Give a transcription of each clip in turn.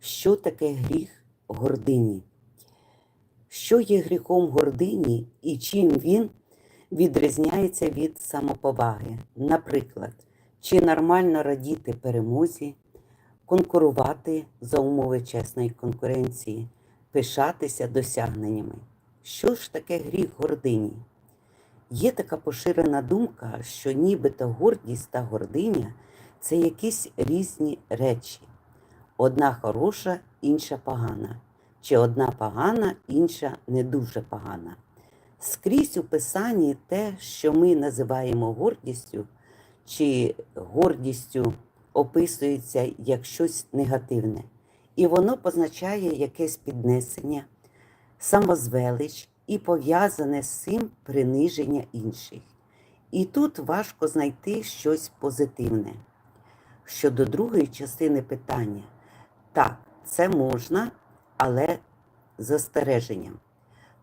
Що таке гріх гордині? Що є гріхом гордині і чим він відрізняється від самоповаги? Наприклад, чи нормально радіти перемозі, конкурувати за умови чесної конкуренції, пишатися досягненнями? Що ж таке гріх гордині? Є така поширена думка, що нібито гордість та гординя це якісь різні речі. Одна хороша, інша погана, чи одна погана, інша не дуже погана. Скрізь у писанні те, що ми називаємо гордістю, чи гордістю описується як щось негативне, і воно позначає якесь піднесення, самозвелич і пов'язане з цим приниження інших. І тут важко знайти щось позитивне. Щодо другої частини питання, так, це можна, але з застереженням.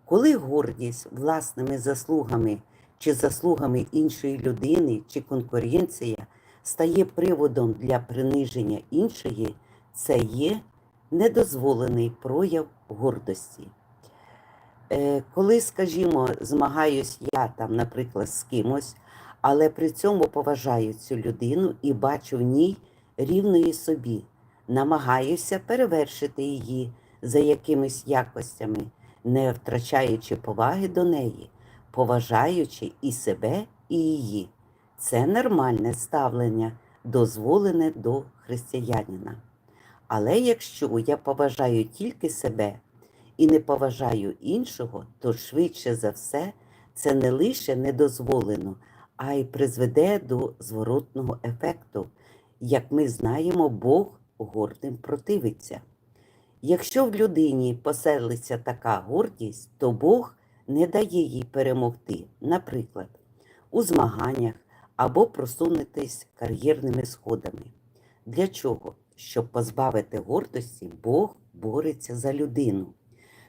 Коли гордість власними заслугами чи заслугами іншої людини чи конкуренція стає приводом для приниження іншої, це є недозволений прояв гордості. Е, Коли, скажімо, змагаюсь я там, наприклад, з кимось, але при цьому поважаю цю людину і бачу в ній рівної собі, намагаюся перевершити її за якимись якостями, не втрачаючи поваги до неї, поважаючи і себе, і її. Це нормальне ставлення, дозволене до християнина. Але якщо я поважаю тільки себе і не поважаю іншого, то швидше за все це не лише не дозволено, а й призведе до зворотного ефекту. Як ми знаємо, Бог гордим противиться. Якщо в людині поселиться така гордість, то Бог не дає їй перемогти, наприклад, у змаганнях або просунутись кар'єрними сходами. Для чого? Щоб позбавити гордості, Бог бореться за людину,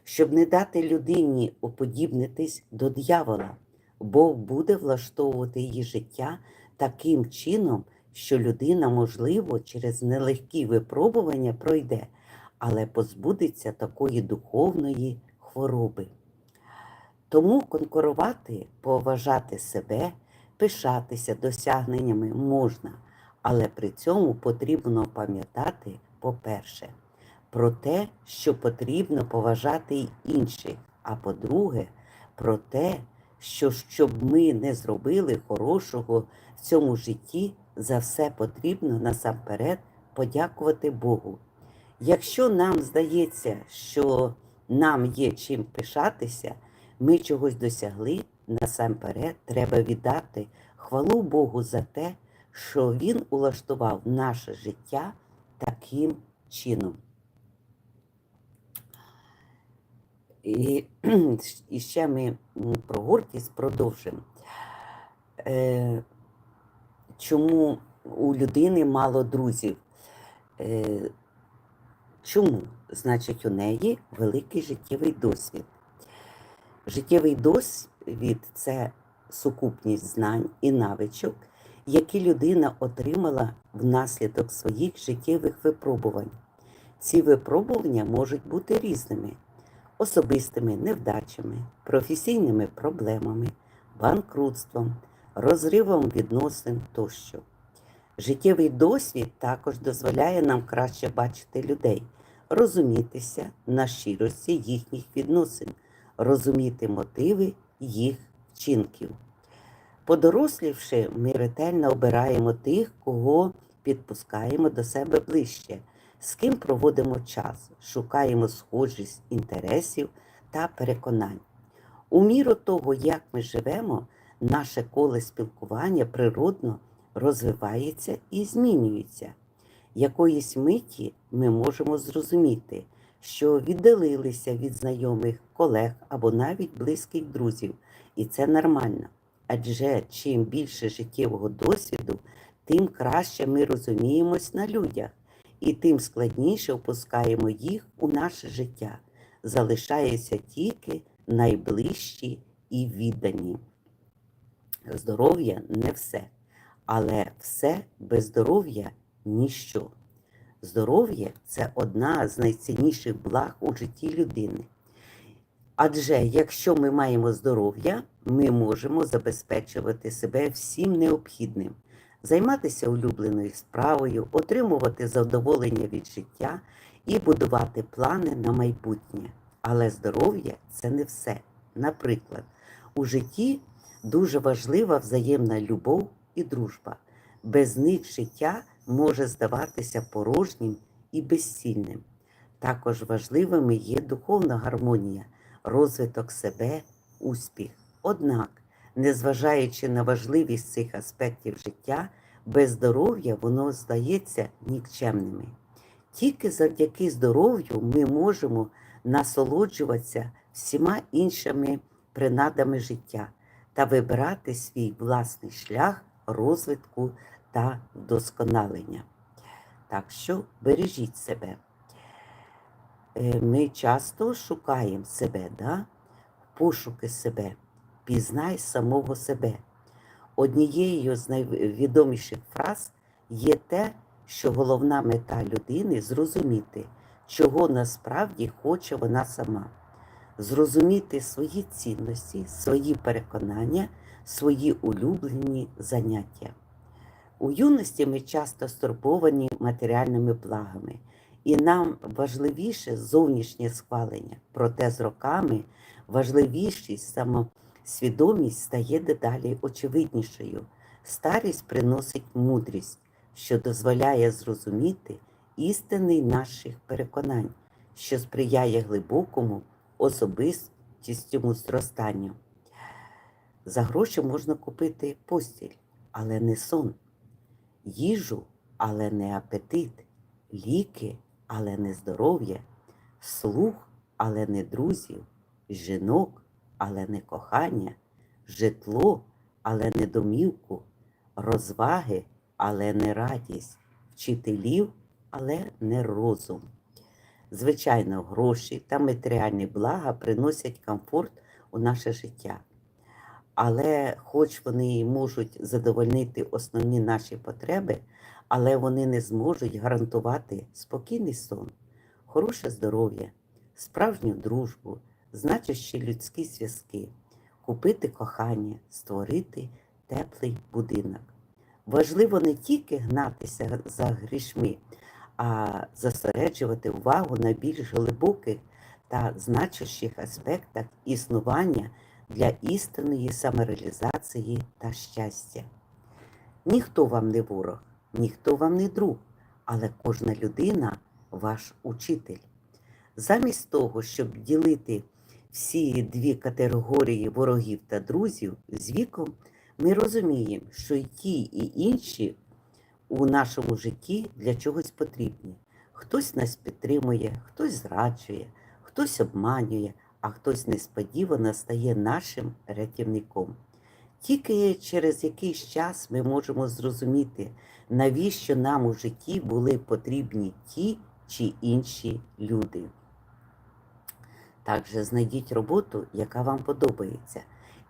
щоб не дати людині уподібнитись до дьявола. Бог буде влаштовувати її життя таким чином, що людина, можливо, через нелегкі випробування пройде, але позбудеться такої духовної хвороби. Тому конкурувати, поважати себе, пишатися досягненнями можна, але при цьому потрібно пам'ятати, по-перше, про те, що потрібно поважати й інших, а по-друге, про те, що щоб ми не зробили хорошого в цьому житті, за все потрібно насамперед подякувати Богу. Якщо нам здається, що нам є чим пишатися, ми чогось досягли, насамперед треба віддати хвалу Богу за те, що Він улаштував наше життя таким чином. І, і ще ми про гордість продовжимо. Е, Чому у людини мало друзів? Е, Чому? Значить, у неї великий життєвий досвід. Життєвий досвід це сукупність знань і навичок, які людина отримала внаслідок своїх життєвих випробувань. Ці випробування можуть бути різними особистими невдачами, професійними проблемами, банкрутством, розривом відносин тощо. Життєвий досвід також дозволяє нам краще бачити людей, розумітися на щирості їхніх відносин, розуміти мотиви їх вчинків. Подорослівши, ми ретельно обираємо тих, кого підпускаємо до себе ближче, з ким проводимо час, шукаємо схожість інтересів та переконань. У міру того, як ми живемо, наше коле спілкування природно розвивається і змінюється. Якоїсь миті ми можемо зрозуміти, що віддалилися від знайомих колег або навіть близьких друзів, і це нормально. Адже чим більше життєвого досвіду, тим краще ми розуміємось на людях, і тим складніше впускаємо їх у наше життя. Залишаються тільки найближчі і віддані. Здоров'я не все, але все без здоров'я ніщо. Здоров'я це одна з найцінніших благ у житті людини. Адже якщо ми маємо здоров'я, ми можемо забезпечувати себе всім необхідним, займатися улюбленою справою, отримувати задоволення від життя і будувати плани на майбутнє. Але здоров'я це не все. Наприклад, у житті дуже важлива взаємна любов і дружба. Без них життя може здаватися порожнім і безцільним. Також важливими є духовна гармонія, розвиток себе, успіх. Однак, незважаючи на важливість цих аспектів життя, без здоров'я воно здається нікчемними. Тільки завдяки здоров'ю ми можемо насолоджуватися всіма іншими принадами життя та вибирати свій власний шлях розвитку та вдосконалення. Так що бережіть себе. Е, Ми часто шукаємо себе, да? пошуки себе, пізнай самого себе. Однією з найвідоміших фраз є те, що головна мета людини зрозуміти, чого насправді хоче вона сама, зрозуміти свої цінності, свої переконання, свої улюблені заняття. У юності ми часто стурбовані матеріальними благами, і нам важливіше зовнішнє схвалення, проте з роками важливішість самосвідомість стає дедалі очевиднішою. Старість приносить мудрість, що дозволяє зрозуміти істинний наших переконань, що сприяє глибокому особистістому зростанню. За гроші можна купити постіль, але не сон, їжу, але не апетит, ліки, але не здоров'я, слух, але не друзів, жінок, але не кохання, житло, але не домівку, розваги, але не радість, вчителів, але не розум. Звичайно, гроші та матеріальні блага приносять комфорт у наше життя. Але хоч вони і можуть задовольнити основні наші потреби, але вони не зможуть гарантувати спокійний сон, хороше здоров'я, справжню дружбу, значущі людські зв'язки, купити кохання, створити теплий будинок. Важливо не тільки гнатися за грішми, а зосереджувати увагу на більш глибоких та значущих аспектах існування для істинної самореалізації та щастя. Ніхто вам не ворог, ніхто вам не друг, але кожна людина ваш учитель. Замість того, щоб ділити всі дві категорії ворогів та друзів з віком, ми розуміємо, що і ті, і інші у нашому житті для чогось потрібні. Хтось нас підтримує, хтось зраджує, хтось обманює, а хтось несподівано стає нашим рятівником. Тільки через якийсь час ми можемо зрозуміти, навіщо нам у житті були потрібні ті чи інші люди. Також знайдіть роботу, яка вам подобається,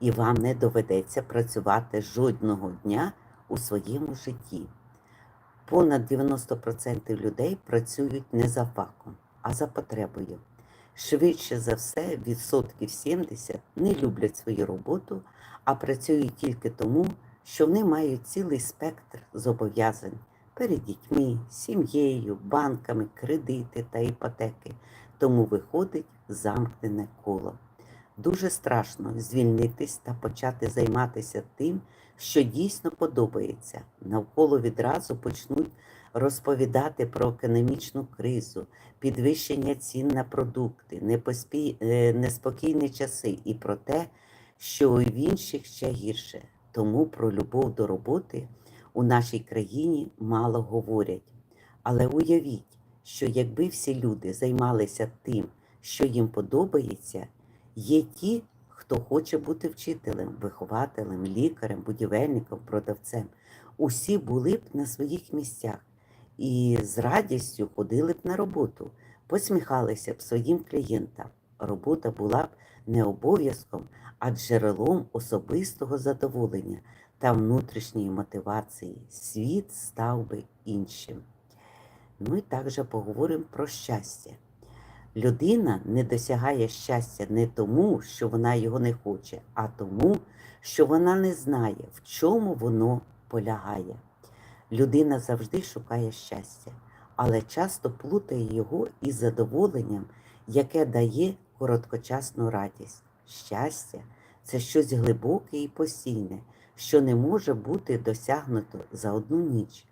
і вам не доведеться працювати жодного дня у своєму житті. Понад 90% людей працюють не за факом, а за потребою. Швидше за все, відсотків 70 не люблять свою роботу, а працюють тільки тому, що вони мають цілий спектр зобов'язань перед дітьми, сім'єю, банками, кредити та іпотеки. Тому виходить замкнене коло. Дуже страшно звільнитись та почати займатися тим, що дійсно подобається. Навколо відразу почнуть розповідати про економічну кризу, підвищення цін на продукти, е, неспокійні часи і про те, що в інших ще гірше. Тому про любов до роботи у нашій країні мало говорять. Але уявіть, що якби всі люди займалися тим, що їм подобається, є ті, хто хоче бути вчителем, вихователем, лікарем, будівельником, продавцем. Усі були б на своїх місцях і з радістю ходили б на роботу, посміхалися б своїм клієнтам. Робота була б не обов'язком, а джерелом особистого задоволення та внутрішньої мотивації. Світ став би іншим. І також поговоримо про щастя. Людина не досягає щастя не тому, що вона його не хоче, а тому, що вона не знає, в чому воно полягає. Людина завжди шукає щастя, але часто плутає його із задоволенням, яке дає короткочасну радість. Щастя це щось глибоке і постійне, що не може бути досягнуто за одну ніч.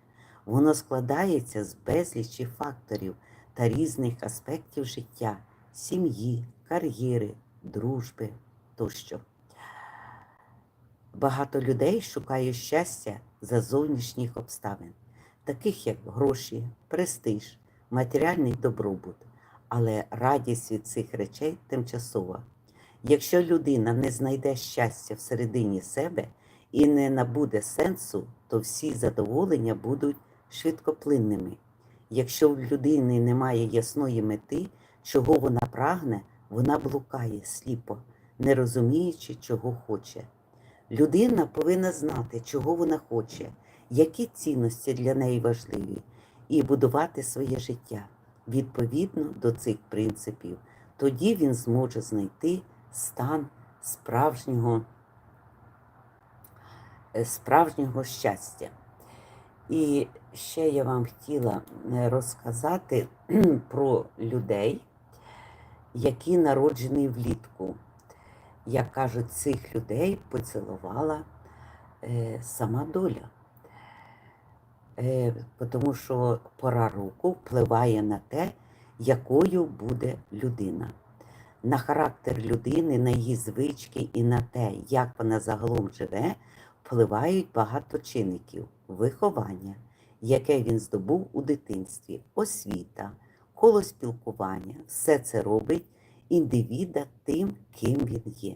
Воно складається з безлічі факторів та різних аспектів життя, сім'ї, кар'єри, дружби тощо. Багато людей шукають щастя за зовнішніх обставин, таких як гроші, престиж, матеріальний добробут. Але радість від цих речей тимчасова. Якщо людина не знайде щастя всередині себе і не набуде сенсу, то всі задоволення будуть швидкоплинними. Якщо в людини немає ясної мети, чого вона прагне, вона блукає сліпо, не розуміючи, чого хоче. Людина повинна знати, чого вона хоче, які цінності для неї важливі, і будувати своє життя відповідно до цих принципів. Тоді він зможе знайти стан справжнього, е, справжнього щастя. І ще я вам хотіла е, розказати про людей, які народжені влітку. Як кажуть, цих людей поцілувала е, сама доля. Е, тому що пора року впливає на те, якою буде людина. На характер людини, на її звички і на те, як вона загалом живе, впливають багато чинників виховання, яке він здобув у дитинстві, освіта, коло спілкування. Все це робить індивіда тим, ким він є.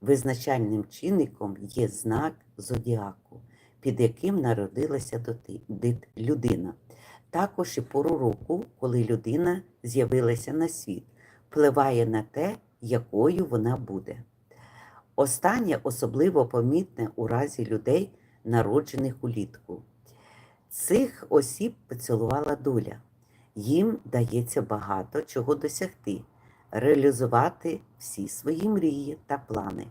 Визначальним чинником є знак зодіаку, під яким народилася людина. Також і пору року, коли людина з'явилася на світ, впливає на те, якою вона буде. Останнє особливо помітне у разі людей, народжених улітку. Цих осіб поцілувала доля. Їм дається багато чого досягти, реалізувати всі свої мрії та плани,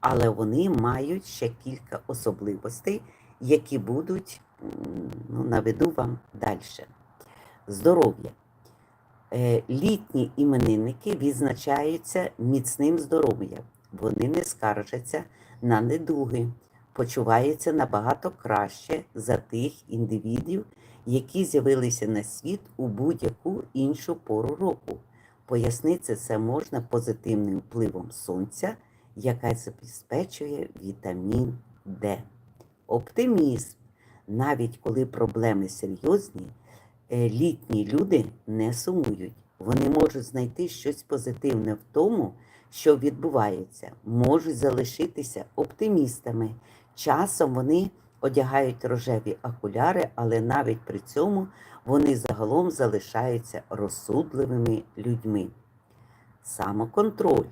але вони мають ще кілька особливостей, які будуть, ну, наведу вам далі. Здоров'я. Е, Літні іменинники відзначаються міцним здоров'ям. Вони не скаржаться на недуги, почуваються набагато краще за тих індивідів, які з'явилися на світ у будь-яку іншу пору року. Пояснити це можна позитивним впливом сонця, яка забезпечує вітамін Д. Оптимізм. Навіть коли проблеми серйозні, е, літні люди не сумують. Вони можуть знайти щось позитивне в тому, що відбувається, можуть залишитися оптимістами. Часом вони одягають рожеві окуляри, але навіть при цьому вони загалом залишаються розсудливими людьми. Самоконтроль.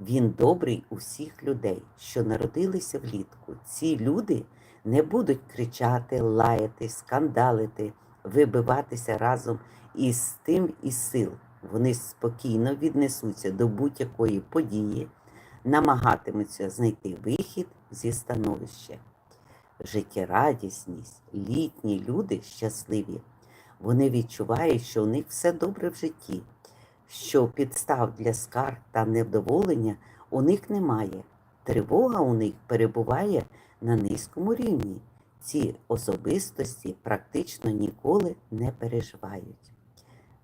Він добрий у всіх людей, що народилися влітку. Ці люди не будуть кричати, лаяти, скандалити, вибиватися разом із тим із сил. Вони спокійно віднесуться до будь-якої події, намагатимуться знайти вихід зі становища. Життєрадісність, літні люди щасливі. Вони відчувають, що у них все добре в житті, що підстав для скарг та невдоволення у них немає. Тривога у них перебуває на низькому рівні. Ці особистості практично ніколи не переживають.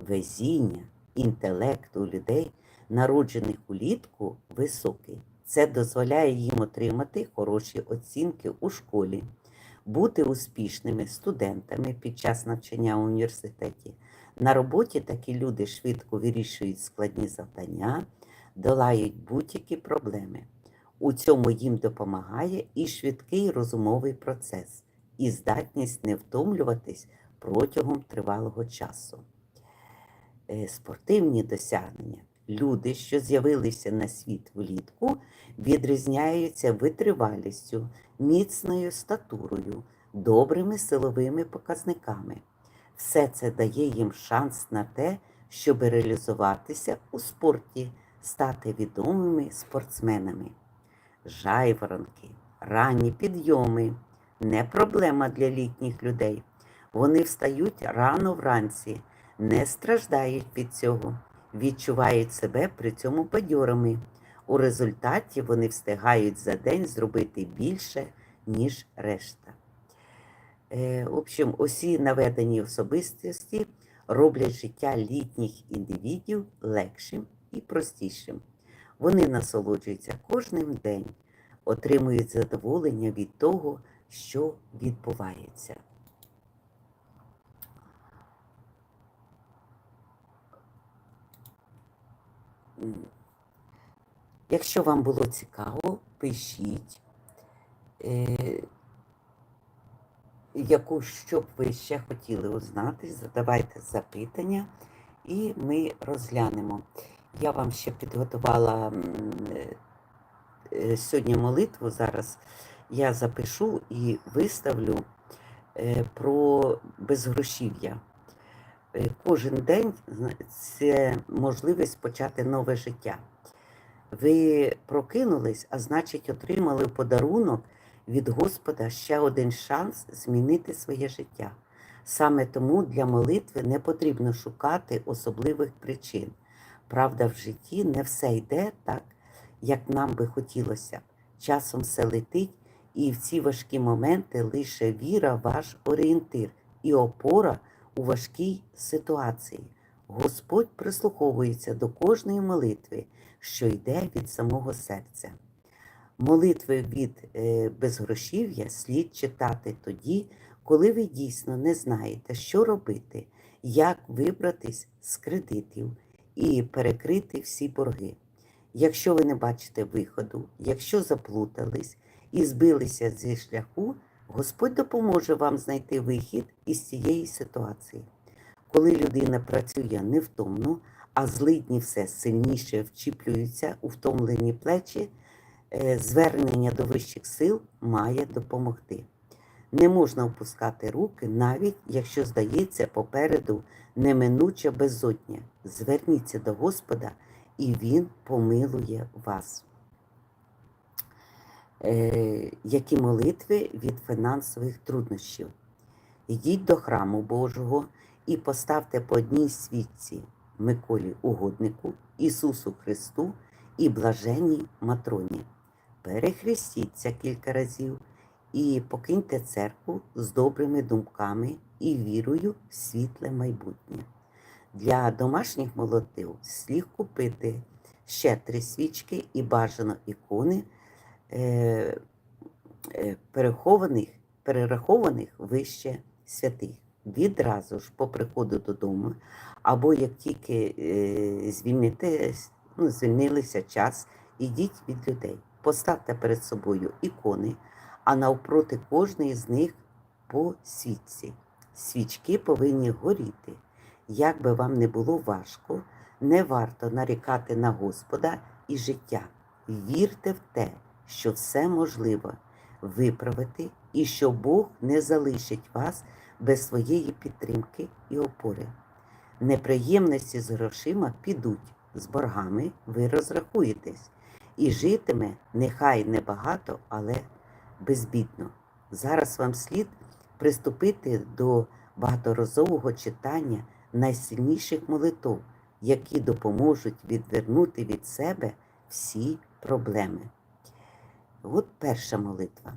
Везіння, інтелект у людей, народжених улітку, високий. Це дозволяє їм отримати хороші оцінки у школі, бути успішними студентами під час навчання в університеті. На роботі такі люди швидко вирішують складні завдання, долають будь-які проблеми. У цьому їм допомагає і швидкий розумовий процес, і здатність не втомлюватись протягом тривалого часу. Е, Спортивні досягнення. Люди, що з'явилися на світ влітку, відрізняються витривалістю, міцною статурою, добрими силовими показниками. Все це дає їм шанс на те, щоб реалізуватися у спорті, стати відомими спортсменами. Жайворонки, ранні підйоми не проблема для літніх людей. Вони встають рано вранці, не страждають від цього, відчувають себе при цьому бадьорами. У результаті вони встигають за день зробити більше, ніж решта. Е, в общем, усі наведені особистості роблять життя літніх індивідів легшим і простішим. Вони насолоджуються кожним день, отримують задоволення від того, що відбувається. Якщо вам було цікаво, пишіть, е, яку що б ви ще хотіли узнати, задавайте запитання і ми розглянемо. Я вам ще підготувала е, сьогодні молитву. Зараз я запишу і виставлю е, про безгрошів'я. Е, Кожен день це можливість почати нове життя. Ви прокинулись, а значить, отримали подарунок від Господа ще один шанс змінити своє життя. Саме тому для молитви не потрібно шукати особливих причин. Правда, в житті не все йде так, як нам би хотілося. Часом все летить, і в ці важкі моменти лише віра ваш орієнтир і опора у важкій ситуації. Господь прислуховується до кожної молитви, що йде від самого серця. Молитви від е, безгрошів'я слід читати тоді, коли ви дійсно не знаєте, що робити, як вибратись з кредитів і перекрити всі борги. Якщо ви не бачите виходу, якщо заплутались і збилися зі шляху, Господь допоможе вам знайти вихід із цієї ситуації. Коли людина працює невтомно, а злидні все сильніше вчіплюються у втомлені плечі, е, звернення до вищих сил має допомогти. Не можна опускати руки, навіть якщо здається попереду неминуча безодня. Зверніться до Господа, і Він помилує вас. Е, які молитви від фінансових труднощів? Йдіть до храму Божого і поставте по одній свічці Миколі Угоднику, Ісусу Христу і блаженній Матроні. Перехрестіться кілька разів і покиньте церкву з добрими думками і вірою в світле майбутнє. Для домашніх молотив слід купити ще три свічки і бажано ікони перехованих, перерахованих вище святих. Відразу ж по приходу додому, або як тільки е, звільните, ну, звільнилися час, ідіть від людей. Поставте перед собою ікони, а навпроти кожної з них по свічці. Свічки повинні горіти. Як би вам не було важко, не варто нарікати на Господа і життя. Вірте в те, що все можливо виправити і що Бог не залишить вас без своєї підтримки і опори. Неприємності з грошима підуть, з боргами ви розрахуєтесь, і житиме нехай небагато, але безбідно. Зараз вам слід приступити до багаторазового читання найсильніших молитв, які допоможуть відвернути від себе всі проблеми. От перша молитва.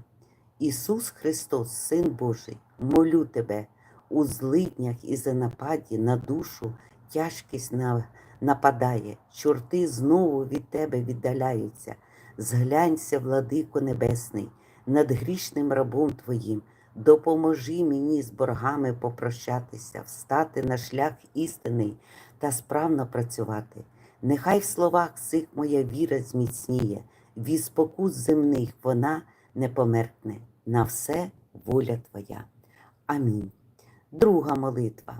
Ісус Христос, Син Божий, молю Тебе у злиднях і занападі на душу тяжкість на- нападає, чорти знову від Тебе віддаляються. Зглянься, владико небесний, над грішним рабом Твоїм, допоможи мені з боргами попрощатися, встати на шлях істинний та справно працювати. Нехай в словах цих моя віра зміцніє, від спокус земних вона не померкне. На все воля Твоя. Амінь. Друга молитва.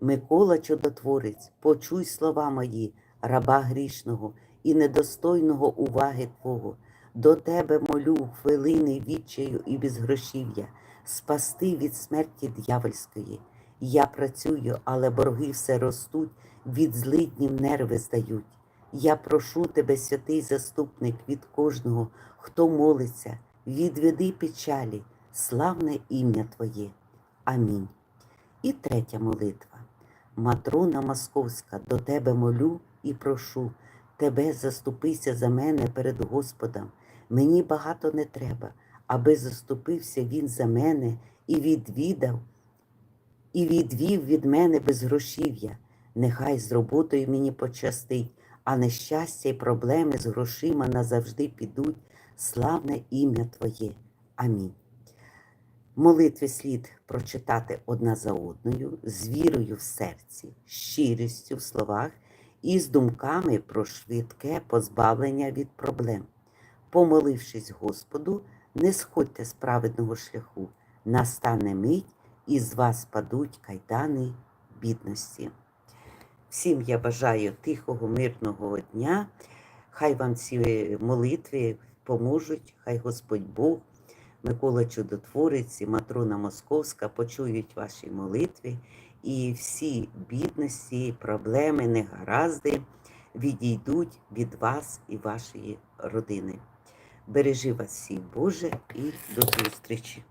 Микола Чудотворець, почуй слова мої, раба грішного і недостойного уваги Твого. До Тебе молю хвилини відчаю і безгрошів'я, спасти від смерті дьявольської. Я працюю, але борги все ростуть, від злиднів нерви здають. Я прошу тебе, святий заступник, від кожного, хто молиться, відведи печалі, славне ім'я Твоє. Амінь. І третя молитва. Матрона Московська, до тебе молю і прошу, тебе заступися за мене перед Господом. Мені багато не треба, аби заступився він за мене і відвідав, і відвів від мене безгрошів'я. Нехай з роботою мені пощастить, а нещастя й проблеми з грошима назавжди підуть. Славне ім'я Твоє. Амінь. Молитви слід прочитати одна за одною, з вірою в серці, щирістю в словах і з думками про швидке позбавлення від проблем. Помолившись Господу, не сходьте з праведного шляху, настане мить, і з вас падуть кайдани бідності. Всім я бажаю тихого, мирного дня. Хай вам ці молитви поможуть, хай Господь Бог, Микола Чудотворець і Матрона Московська почують ваші молитви, і всі бідності, проблеми, негаразди відійдуть від вас і вашої родини. Бережи вас всіх, Боже, і до зустрічі!